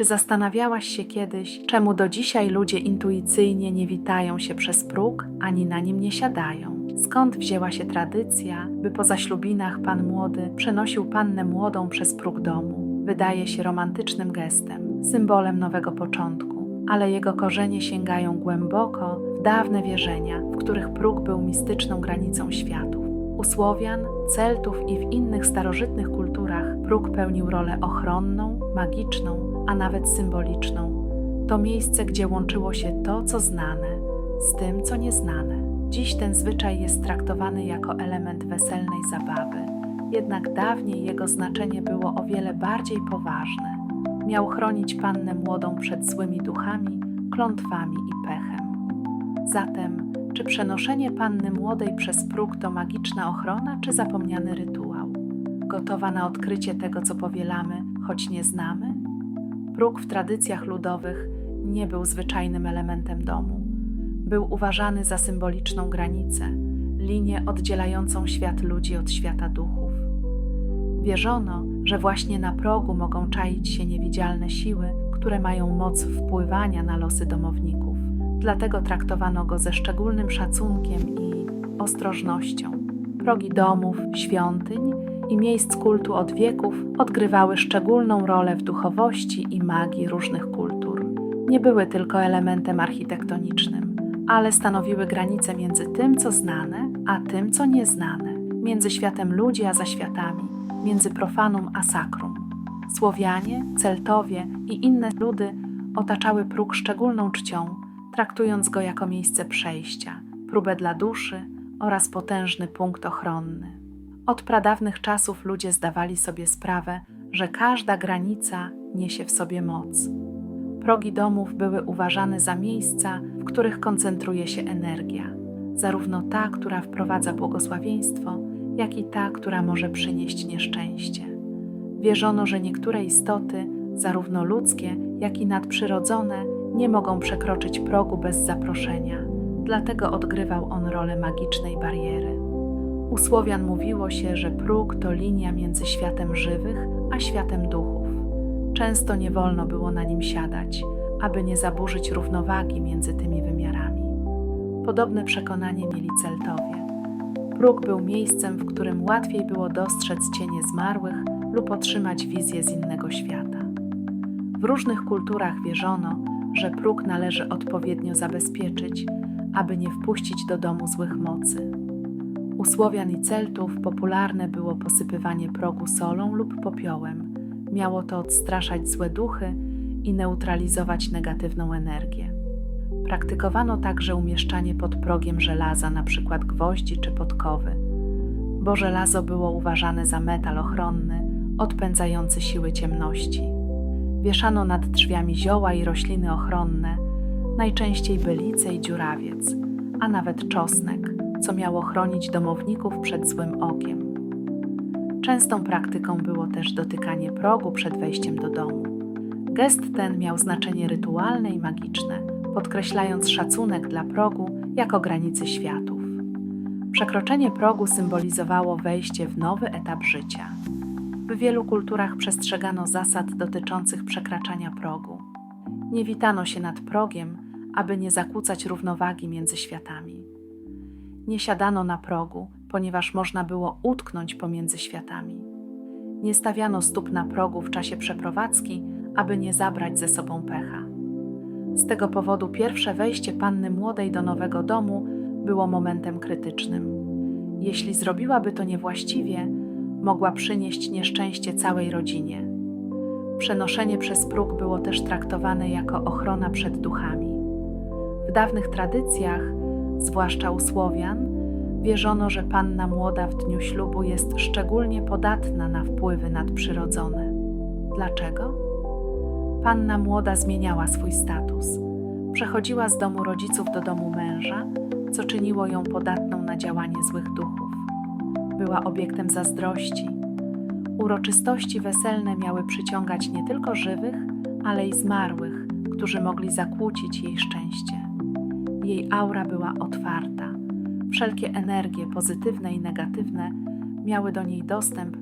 Czy zastanawiałaś się kiedyś, czemu do dzisiaj ludzie intuicyjnie nie witają się przez próg, ani na nim nie siadają? Skąd wzięła się tradycja, by po zaślubinach pan młody przenosił pannę młodą przez próg domu? Wydaje się romantycznym gestem, symbolem nowego początku, ale jego korzenie sięgają głęboko w dawne wierzenia, w których próg był mistyczną granicą światów. U Słowian, Celtów i w innych starożytnych kulturach próg pełnił rolę ochronną, magiczną, a nawet symboliczną. To miejsce, gdzie łączyło się to, co znane, z tym, co nieznane. Dziś ten zwyczaj jest traktowany jako element weselnej zabawy, jednak dawniej jego znaczenie było o wiele bardziej poważne. Miał chronić pannę młodą przed złymi duchami, klątwami i pechem. Zatem, czy przenoszenie panny młodej przez próg to magiczna ochrona, czy zapomniany rytuał? Gotowa na odkrycie tego, co powielamy, choć nie znamy? Próg w tradycjach ludowych nie był zwyczajnym elementem domu. Był uważany za symboliczną granicę, linię oddzielającą świat ludzi od świata duchów. Wierzono, że właśnie na progu mogą czaić się niewidzialne siły, które mają moc wpływania na losy domowników. Dlatego traktowano go ze szczególnym szacunkiem i ostrożnością. Progi domów, świątyń i miejsc kultu od wieków odgrywały szczególną rolę w duchowości i magii różnych kultur. Nie były tylko elementem architektonicznym, ale stanowiły granicę między tym, co znane, a tym, co nieznane, między światem ludzi a zaświatami, między profanum a sakrum. Słowianie, Celtowie i inne ludy otaczały próg szczególną czcią, traktując go jako miejsce przejścia, próbę dla duszy oraz potężny punkt ochronny. Od pradawnych czasów ludzie zdawali sobie sprawę, że każda granica niesie w sobie moc. Progi domów były uważane za miejsca, w których koncentruje się energia, zarówno ta, która wprowadza błogosławieństwo, jak i ta, która może przynieść nieszczęście. Wierzono, że niektóre istoty, zarówno ludzkie, jak i nadprzyrodzone, nie mogą przekroczyć progu bez zaproszenia, dlatego odgrywał on rolę magicznej bariery. U Słowian mówiło się, że próg to linia między światem żywych a światem duchów. Często nie wolno było na nim siadać, aby nie zaburzyć równowagi między tymi wymiarami. Podobne przekonanie mieli Celtowie. Próg był miejscem, w którym łatwiej było dostrzec cienie zmarłych lub otrzymać wizję z innego świata. W różnych kulturach wierzono, że próg należy odpowiednio zabezpieczyć, aby nie wpuścić do domu złych mocy. U Słowian i Celtów popularne było posypywanie progu solą lub popiołem. Miało to odstraszać złe duchy i neutralizować negatywną energię. Praktykowano także umieszczanie pod progiem żelaza, np. gwoździ czy podkowy, bo żelazo było uważane za metal ochronny, odpędzający siły ciemności. Wieszano nad drzwiami zioła i rośliny ochronne, najczęściej bylice i dziurawiec, a nawet czosnek, co miało chronić domowników przed złym okiem. Częstą praktyką było też dotykanie progu przed wejściem do domu. Gest ten miał znaczenie rytualne i magiczne, podkreślając szacunek dla progu jako granicy światów. Przekroczenie progu symbolizowało wejście w nowy etap życia. W wielu kulturach przestrzegano zasad dotyczących przekraczania progu. Nie witano się nad progiem, aby nie zakłócać równowagi między światami. Nie siadano na progu, ponieważ można było utknąć pomiędzy światami. Nie stawiano stóp na progu w czasie przeprowadzki, aby nie zabrać ze sobą pecha. Z tego powodu pierwsze wejście panny młodej do nowego domu było momentem krytycznym. Jeśli zrobiłaby to niewłaściwie, mogła przynieść nieszczęście całej rodzinie. Przenoszenie przez próg było też traktowane jako ochrona przed duchami. W dawnych tradycjach, zwłaszcza u Słowian, wierzono, że panna młoda w dniu ślubu jest szczególnie podatna na wpływy nadprzyrodzone. Dlaczego? Panna młoda zmieniała swój status. Przechodziła z domu rodziców do domu męża, co czyniło ją podatną na działanie złych duchów. Była obiektem zazdrości. Uroczystości weselne miały przyciągać nie tylko żywych, ale i zmarłych, którzy mogli zakłócić jej szczęście. Jej aura była otwarta. Wszelkie energie, pozytywne i negatywne, miały do niej dostęp,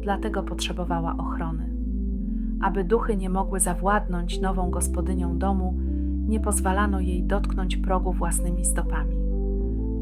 dlatego potrzebowała ochrony. aby duchy nie mogły zawładnąć nową gospodynią domu, nie pozwalano jej dotknąć progu własnymi stopami.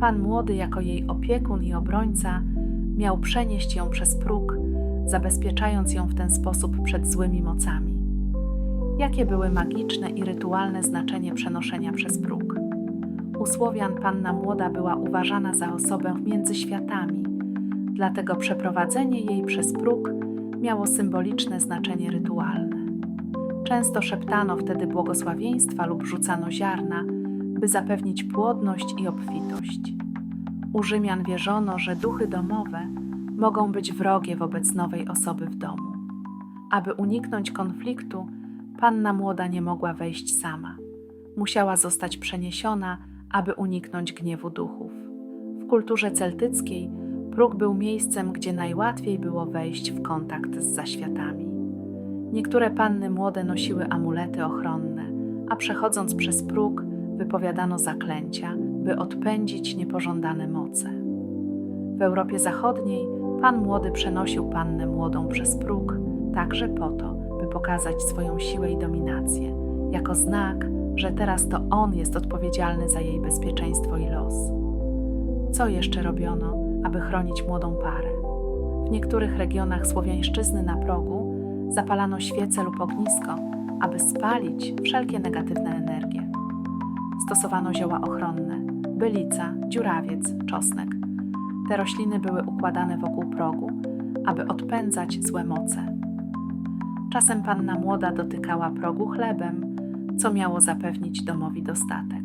Pan młody, jako jej opiekun i obrońca, miał przenieść ją przez próg, zabezpieczając ją w ten sposób przed złymi mocami. Jakie były magiczne i rytualne znaczenie przenoszenia przez próg? U Słowian panna młoda była uważana za osobę między światami, dlatego przeprowadzenie jej przez próg miało symboliczne znaczenie rytualne. Często szeptano wtedy błogosławieństwa lub rzucano ziarna, by zapewnić płodność i obfitość. U Rzymian wierzono, że duchy domowe mogą być wrogie wobec nowej osoby w domu. Aby uniknąć konfliktu, panna młoda nie mogła wejść sama. Musiała zostać przeniesiona, aby uniknąć gniewu duchów. W kulturze celtyckiej próg był miejscem, gdzie najłatwiej było wejść w kontakt z zaświatami. Niektóre panny młode nosiły amulety ochronne, a przechodząc przez próg wypowiadano zaklęcia, by odpędzić niepożądane moce. W Europie Zachodniej pan młody przenosił pannę młodą przez próg, także po to, by pokazać swoją siłę i dominację, jako znak, że teraz to on jest odpowiedzialny za jej bezpieczeństwo i los. Co jeszcze robiono, aby chronić młodą parę? W niektórych regionach słowiańszczyzny na progu zapalano świece lub ognisko, aby spalić wszelkie negatywne energie. Stosowano zioła ochronne, bylica, dziurawiec, czosnek. Te rośliny były układane wokół progu, aby odpędzać złe moce. Czasem panna młoda dotykała progu chlebem, co miało zapewnić domowi dostatek.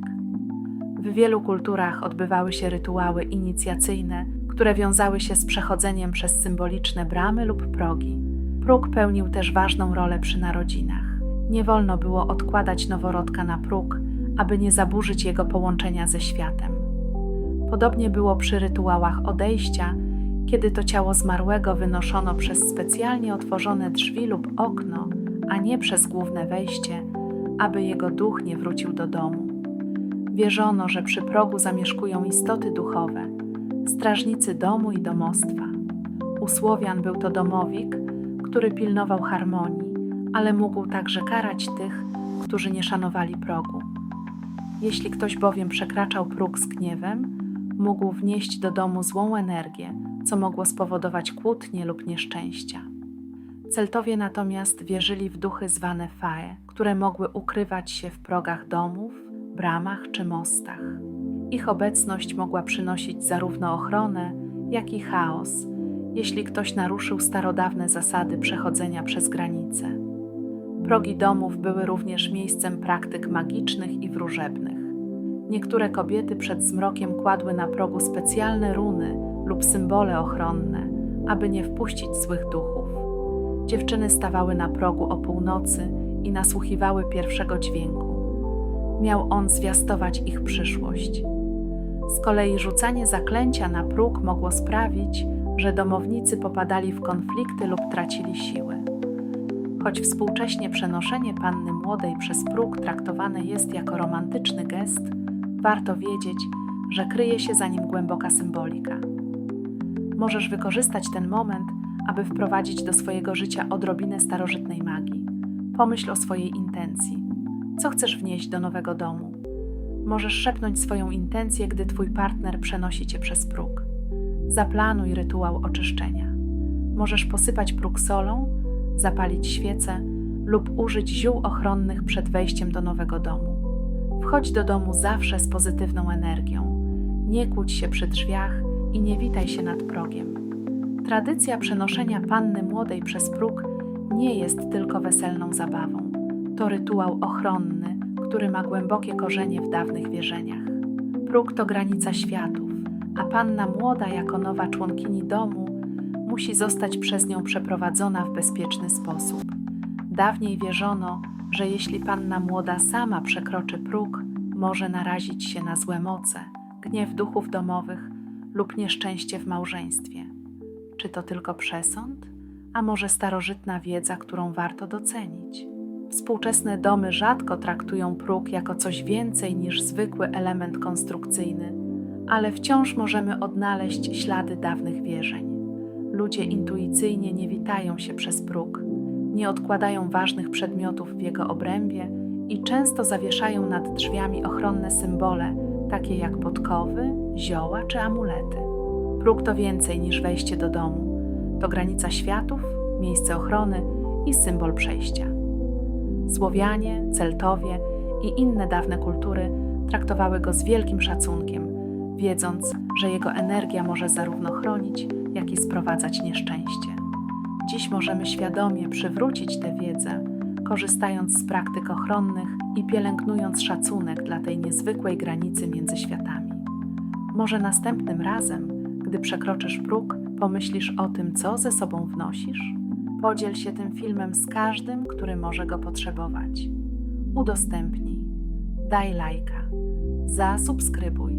W wielu kulturach odbywały się rytuały inicjacyjne, które wiązały się z przechodzeniem przez symboliczne bramy lub progi. Próg pełnił też ważną rolę przy narodzinach. Nie wolno było odkładać noworodka na próg, aby nie zaburzyć jego połączenia ze światem. Podobnie było przy rytuałach odejścia, kiedy to ciało zmarłego wynoszono przez specjalnie otworzone drzwi lub okno, a nie przez główne wejście, aby jego duch nie wrócił do domu. Wierzono, że przy progu zamieszkują istoty duchowe, strażnicy domu i domostwa. U Słowian był to domowik, który pilnował harmonii, ale mógł także karać tych, którzy nie szanowali progu. Jeśli ktoś bowiem przekraczał próg z gniewem, mógł wnieść do domu złą energię, co mogło spowodować kłótnie lub nieszczęścia. Celtowie natomiast wierzyli w duchy zwane fae, które mogły ukrywać się w progach domów, bramach czy mostach. Ich obecność mogła przynosić zarówno ochronę, jak i chaos, jeśli ktoś naruszył starodawne zasady przechodzenia przez granice. Progi domów były również miejscem praktyk magicznych i wróżebnych. Niektóre kobiety przed zmrokiem kładły na progu specjalne runy lub symbole ochronne, aby nie wpuścić złych duchów. Dziewczyny stawały na progu o północy i nasłuchiwały pierwszego dźwięku. Miał on zwiastować ich przyszłość. Z kolei rzucanie zaklęcia na próg mogło sprawić, że domownicy popadali w konflikty lub tracili siłę. Choć współcześnie przenoszenie panny młodej przez próg traktowane jest jako romantyczny gest, warto wiedzieć, że kryje się za nim głęboka symbolika. Możesz wykorzystać ten moment, aby wprowadzić do swojego życia odrobinę starożytnej magii. Pomyśl o swojej intencji. Co chcesz wnieść do nowego domu? Możesz szepnąć swoją intencję, gdy twój partner przenosi cię przez próg. Zaplanuj rytuał oczyszczenia. Możesz posypać próg solą, zapalić świecę lub użyć ziół ochronnych przed wejściem do nowego domu. Wchodź do domu zawsze z pozytywną energią. Nie kłóć się przy drzwiach i nie witaj się nad progiem. Tradycja przenoszenia panny młodej przez próg nie jest tylko weselną zabawą. To rytuał ochronny, który ma głębokie korzenie w dawnych wierzeniach. Próg to granica światów, a panna młoda, jako nowa członkini domu, musi zostać przez nią przeprowadzona w bezpieczny sposób. Dawniej wierzono, że jeśli panna młoda sama przekroczy próg, może narazić się na złe moce, gniew duchów domowych lub nieszczęście w małżeństwie. Czy to tylko przesąd, a może starożytna wiedza, którą warto docenić? Współczesne domy rzadko traktują próg jako coś więcej niż zwykły element konstrukcyjny, ale wciąż możemy odnaleźć ślady dawnych wierzeń. Ludzie intuicyjnie nie witają się przez próg, nie odkładają ważnych przedmiotów w jego obrębie i często zawieszają nad drzwiami ochronne symbole, takie jak podkowy, zioła czy amulety. Próg to więcej niż wejście do domu. To granica światów, miejsce ochrony i symbol przejścia. Słowianie, Celtowie i inne dawne kultury traktowały go z wielkim szacunkiem, wiedząc, że jego energia może zarówno chronić, jak i sprowadzać nieszczęście. Dziś możemy świadomie przywrócić tę wiedzę, korzystając z praktyk ochronnych i pielęgnując szacunek dla tej niezwykłej granicy między światami. Może następnym razem, gdy przekroczysz próg, pomyślisz o tym, co ze sobą wnosisz? Podziel się tym filmem z każdym, który może go potrzebować. Udostępnij, daj lajka, zasubskrybuj